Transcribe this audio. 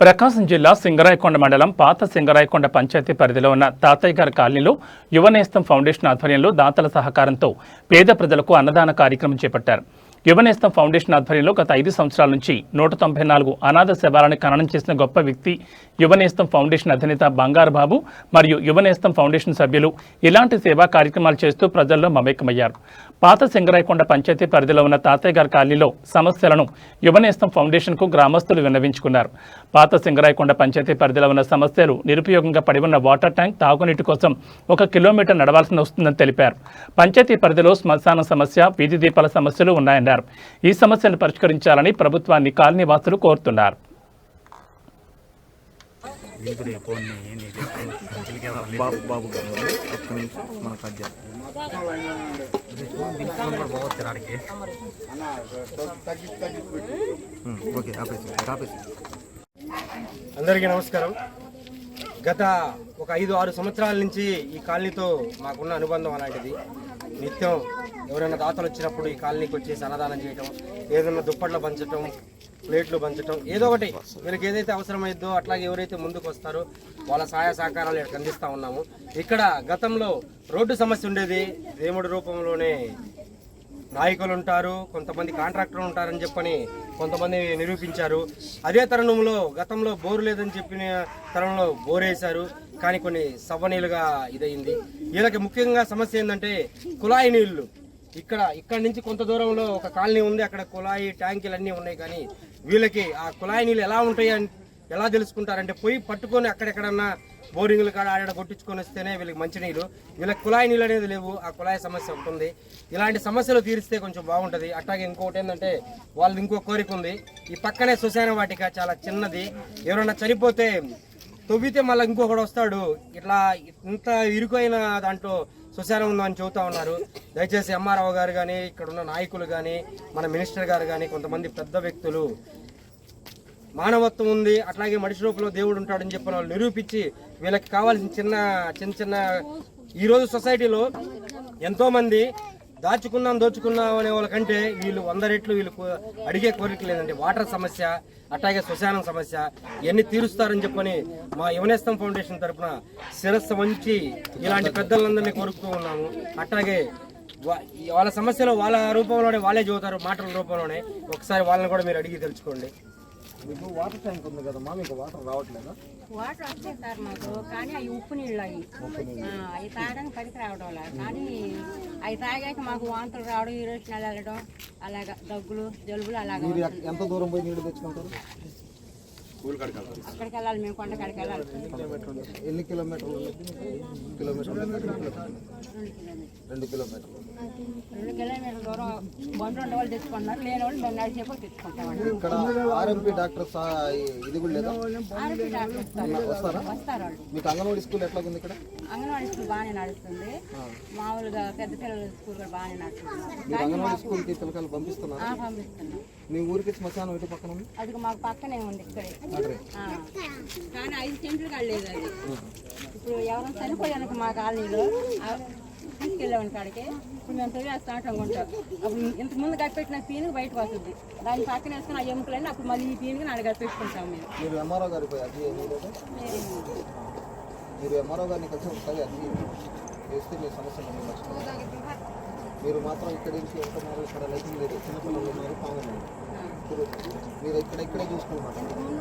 ప్రకాశం జిల్లా సింగరాయకొండ మండలం పాత సింగరాయకొండ పంచాయతీ పరిధిలో ఉన్న తాతయ్య గారి కాలనీలో యువనేస్తం ఫౌండేషన్ ఆధ్వర్యంలో దాతల సహకారంతో పేద ప్రజలకు అన్నదాన కార్యక్రమం చేపట్టారు. యువనేస్తం ఫౌండేషన్ ఆధ్వర్యంలో గత ఐదు సంవత్సరాల నుంచి నూట తొంభై నాలుగు అనాథ శవాలను ఖననం చేసిన గొప్ప వ్యక్తి యువనేస్తం ఫౌండేషన్ అధినేత బంగారు బాబు మరియు యువనేస్తం ఫౌండేషన్ సభ్యులు ఇలాంటి సేవా కార్యక్రమాలు చేస్తూ ప్రజల్లో మమేకమయ్యారు. పాత సింగరాయకొండ పంచాయతీ పరిధిలో ఉన్న తాతయ్య గారి కాలనీలో సమస్యలను యువనేస్తం ఫౌండేషన్కు గ్రామస్తులు విన్నవించుకున్నారు. పాత సింగరాయకొండ పంచాయతీ పరిధిలో ఉన్న సమస్యలు నిరుపయోగంగా పడి ఉన్న వాటర్ ట్యాంక్ తాగునీటి కోసం ఒక కిలోమీటర్ నడవాల్సి వస్తుందని తెలిపారు. పంచాయతీ పరిధిలో శ్మశాన సమస్య వీధి దీపాల సమస్యలు ఉన్నాయన్నారు. ఈ సమస్యను పరిష్కరించాలని ప్రభుత్వాన్ని కాలనీ వాసులు కోరుతున్నారు. అందరికీ నమస్కారం. గత ఒక ఐదు ఆరు సంవత్సరాల నుంచి ఈ కాలనీతో మాకున్న అనుబంధం అలాంటిది. నిత్యం ఎవరైనా దాతలు వచ్చినప్పుడు ఈ కాలనీకి వచ్చేసి అన్నదానం చేయటం ఏదైనా దుప్పట్లు పంచటం ప్లేట్లు పంచటం ఏదో ఒకటి వీళ్ళకి ఏదైతే అవసరమైందో అట్లాగే ఎవరైతే ముందుకు వస్తారో వాళ్ళ సహాయ సహకారాలు ఇక్కడ అందిస్తూ ఉన్నాము. ఇక్కడ గతంలో రోడ్డు సమస్య ఉండేది దేవుడి రూపంలోనే నాయకులు ఉంటారు కొంతమంది కాంట్రాక్టర్లు ఉంటారని చెప్పని కొంతమంది నిరూపించారు. అదే తరుణంలో గతంలో బోరు లేదని చెప్పిన తరుణంలో బోరేశారు. కానీ కొన్ని సవ్వనీళ్ళుగా ఇదయింది. వీళ్ళకి ముఖ్యంగా సమస్య ఏంటంటే కుళాయి నీళ్ళు. ఇక్కడ ఇక్కడ నుంచి కొంత దూరంలో ఒక కాలనీ ఉంది. అక్కడ కుళాయి ట్యాంకీలు అన్నీ ఉన్నాయి. కానీ వీళ్ళకి ఆ కుళాయి నీళ్ళు ఎలా ఉంటాయి అని ఎలా తెలుసుకుంటారంటే పోయి పట్టుకొని అక్కడెక్కడన్నా బోరింగ్లు కాడ ఆడ కొట్టించుకొని వస్తేనే వీళ్ళకి మంచినీళ్ళు వీళ్ళకి కుళాయి నీళ్ళు అనేది లేవు ఆ కుళాయి సమస్య ఉంటుంది. ఇలాంటి సమస్యలు తీరిస్తే కొంచెం బాగుంటుంది. అట్లాగే ఇంకొకటి ఏంటంటే వాళ్ళది ఇంకో కోరిక ఉంది. ఈ పక్కనే సుశాన వాటిక చాలా చిన్నది. ఎవరన్నా చనిపోతే తవ్వితే మళ్ళీ ఇంకొకడు వస్తాడు. ఇట్లా ఇంత ఇరుకైన దాంట్లో శ్మశానం ఉందని చెబుతా ఉన్నారు. దయచేసి ఎంఆర్ఓ గారు కానీ ఇక్కడ ఉన్న నాయకులు కానీ మన మినిస్టర్ గారు కానీ కొంతమంది పెద్ద వ్యక్తులు మానవత్వం ఉంది అట్లాగే మనిషి రూపంలో దేవుడు ఉంటాడని చెప్పిన వాళ్ళు నిరూపించి వీళ్ళకి కావాల్సిన చిన్న చిన్న చిన్న ఈరోజు సొసైటీలో ఎంతోమంది దాచుకున్నాం దోచుకున్నాం అనే వాళ్ళకంటే వీళ్ళు వంద రెట్లు వీళ్ళు అడిగే కోరిక లేదండి. వాటర్ సమస్య అట్లాగే శ్మశానం సమస్య ఇవన్నీ తీరుస్తారని చెప్పని మా యువనేస్తం ఫౌండేషన్ తరపున శిరస్సు వంచి ఇలాంటి పెద్దలందరినీ కోరుకుతూ ఉన్నాము. అట్లాగే వాళ్ళ సమస్యలు వాళ్ళ రూపంలోనే వాళ్ళే చదువుతారు మాటల రూపంలోనే. ఒకసారి వాళ్ళని కూడా మీరు అడిగి తెలుసుకోండి. మీకు వాటర్ ట్యాంక్ ఉంది కదమ్మా మీకు వాటర్ రావట్లేదా? వాటర్ వస్తాయి సార్ మాకు కానీ అవి ఉప్పు నీళ్ళు అవి. అవి తాగడానికి పనికి రావడం లేదు. కానీ అవి తాగాక మాకు వాంతులు రావడం ఈరోజు వెళ్ళడం అలాగా దగ్గులు జలుబులు అలాగా ఎంత దూరం పోయి నీళ్ళు తెచ్చుకుంటారు? అక్కడికి వెళ్ళాలి మేము కొండకాడికి వెళ్ళాలి. ఎన్ని కిలోమీటర్లు ఉంది? కిలోమీటర్లు రెండు కిలోమీటర్లు. రెండు కిలోమీటర్ల దూరం బండ్లు ఉండే వాళ్ళు తెచ్చుకుంటున్నారు. లేని వాళ్ళు మేము నడిచేపో తెచ్చుకుంటామండి. ఇక్కడ ఆర్ఎంపీ డాక్టర్ ఇది కూడా లేదా? ఆర్ఎంపీ డాక్టర్ వస్తారు. వస్తారా? వస్తారు వాళ్ళు. మీకు అంగన్వాడీ స్కూల్ ఎట్లా ఉంది ఇక్కడ? అంగన్వాడీ స్కూల్ బాగానే నడుస్తుంది. మామూలుగా పెద్ద పిల్లల స్కూల్ కూడా బాగానే నడుస్తుంది. మీరు అంగన్వాడీ స్కూల్కి పిల్లకాయలు పంపిస్తున్నారు? పంపిస్తున్నాం. మీ ఊరికి శ్మశానం ఇటు పక్కన ఉంది? అది మాకు పక్కనే ఉంది ఇక్కడే. కానీ ఐదు సెంట్లు కాలేదు అది. ఇప్పుడు ఎవరైనా చనిపోయాను మా కాలనీలో ఆ తీసుకెళ్ళామని కాడికి. ఇప్పుడు మేము తొలివేస్తా ఉంటాం కొంటాం. అప్పుడు ఇంత ముందు కప్పెట్టిన పీనుగు బయటకు వస్తుంది. దాని పక్కన వేసుకుని ఆ ఎముకలన్నీ అప్పుడు మళ్ళీ ఈ పీనుగు నాడు కప్పెట్టుకుంటాం మేము. మీరు ఎంఆర్ఓ ఎంఆర్ఓ గారిని కలిసి ఒకసారి అది మీ సమస్యలు. మీరు మాత్రం ఇక్కడ నుంచి వెళ్తున్నారు ఇక్కడ లైటింగ్ లేదు చిన్నపిల్లలు ఉన్నారు పాము ఉన్నారు. మీరు ఇక్కడ ఇక్కడే చూసుకుంటున్నారు